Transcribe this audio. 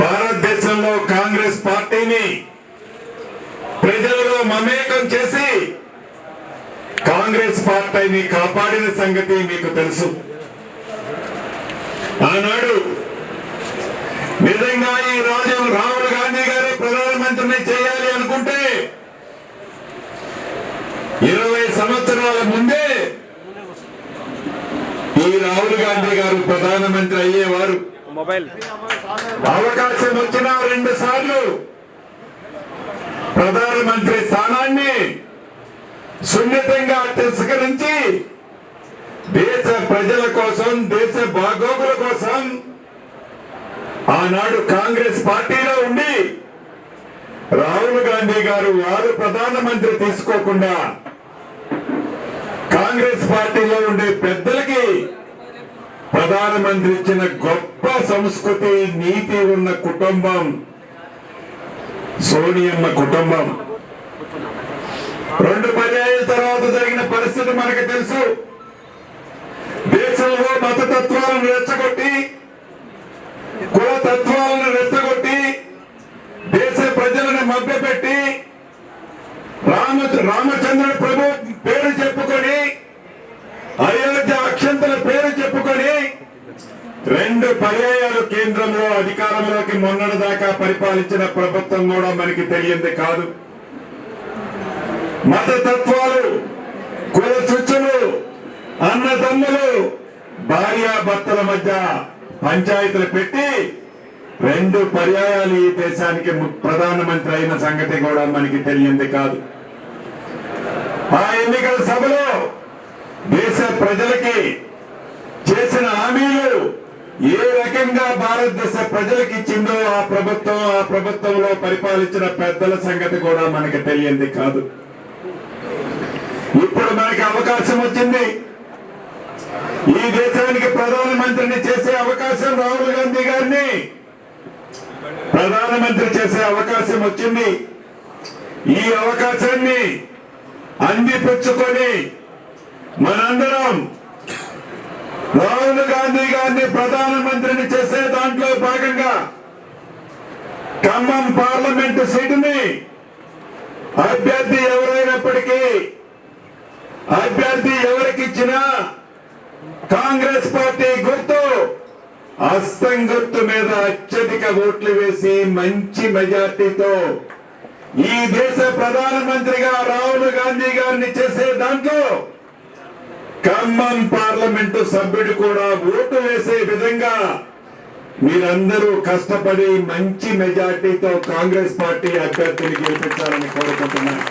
భారతదేశంలో కాంగ్రెస్ పార్టీని ప్రజలలో మమేకం చేసి కాంగ్రెస్ పార్టీని కాపాడిన సంగతి మీకు తెలుసు. ఆనాడు నిజంగా ఈ రాజు రాహుల్ గాంధీ గారి ప్రధానమంత్రిని చేయాలి అనుకుంటే ఇరవై సంవత్సరాల ముందే ఈ రాహుల్ గాంధీ గారు ప్రధానమంత్రి అయ్యేవారు. మొబైల్. అవకాశం వచ్చిన రెండు సార్లు ప్రధానమంత్రి స్థానాన్ని సున్నితంగా తిరస్కరించి దేశ ప్రజల కోసం దేశ బాగోగుల కోసం ఆనాడు కాంగ్రెస్ పార్టీలో ఉండి రాహుల్ గాంధీ గారు వారు ప్రధానమంత్రి తీసుకోకుండా కాంగ్రెస్ పార్టీ ప్రధానమంత్రి ఇచ్చిన గొప్ప సంస్కృతి నీతి ఉన్న కుటుంబం. సోనియమ్మ కుటుంబం. రెండు పర్యాయాల తర్వాత జరిగిన పరిస్థితి మనకు తెలుసు. దేశంలో మతతత్వాలను రెచ్చగొట్టి కుల తత్వాలను రెచ్చగొట్టి దేశ ప్రజలను మభ్యపెట్టి రామ రామచంద్రుడు ప్రభు పేరు చెప్పుకొని అయోధ్య అక్షంతల పేరు చెప్పుకొని రెండు పర్యాయాలు కేంద్రంలో అధికారంలోకి మొన్నటి దాకా పరిపాలించిన ప్రభుత్వం కూడా మనకి తెలియంది కాదు. మత తత్వాలు కుల చుచ్చులు అన్నదమ్ములు భార్యాభర్తల మధ్య పంచాయతీలు పెట్టి రెండు పర్యాయాలు ఈ దేశానికి ప్రధానమంత్రి అయిన సంగతి కూడా మనకి తెలియంది కాదు. ఆ ఎన్నికల సభలో దేశ ప్రజలకి ఏ రకంగా భారతదేశ ప్రజలకు ఇచ్చిందో ఆ ప్రభుత్వం ఆ ప్రభుత్వంలో పరిపాలించిన పెద్దల సంగతి కూడా మనకి తెలియంది కాదు. ఇప్పుడు మనకి అవకాశం వచ్చింది. ఈ దేశానికి ప్రధానమంత్రిని చేసే అవకాశం రాహుల్ గాంధీ గారిని ప్రధానమంత్రి చేసే అవకాశం వచ్చింది. ఈ అవకాశాన్ని అందిపుచ్చుకొని మనందరం రాహుల్ గాంధీ గారిని ప్రధానమంత్రిని చేసే దాంట్లో భాగంగా ఖమ్మం పార్లమెంటు సీటుని అభ్యర్థి ఎవరైనప్పటికీ అభ్యర్థి ఎవరికిచ్చినా కాంగ్రెస్ పార్టీ గుర్తు అస్తం గుర్తు మీద అత్యధిక ఓట్లు వేసి మంచి మెజార్టీతో ఈ దేశ ప్రధానమంత్రిగా రాహుల్ గాంధీ గారిని చేసే దాంట్లో ఖమ్మం పార్లమెంటు సభ్యుడు కూడా ఓటు వేసే విధంగా మీరందరూ కష్టపడి మంచి మెజార్టీతో కాంగ్రెస్ పార్టీ అభ్యర్థిని గెలిపించాలని కోరుకుంటున్నాను.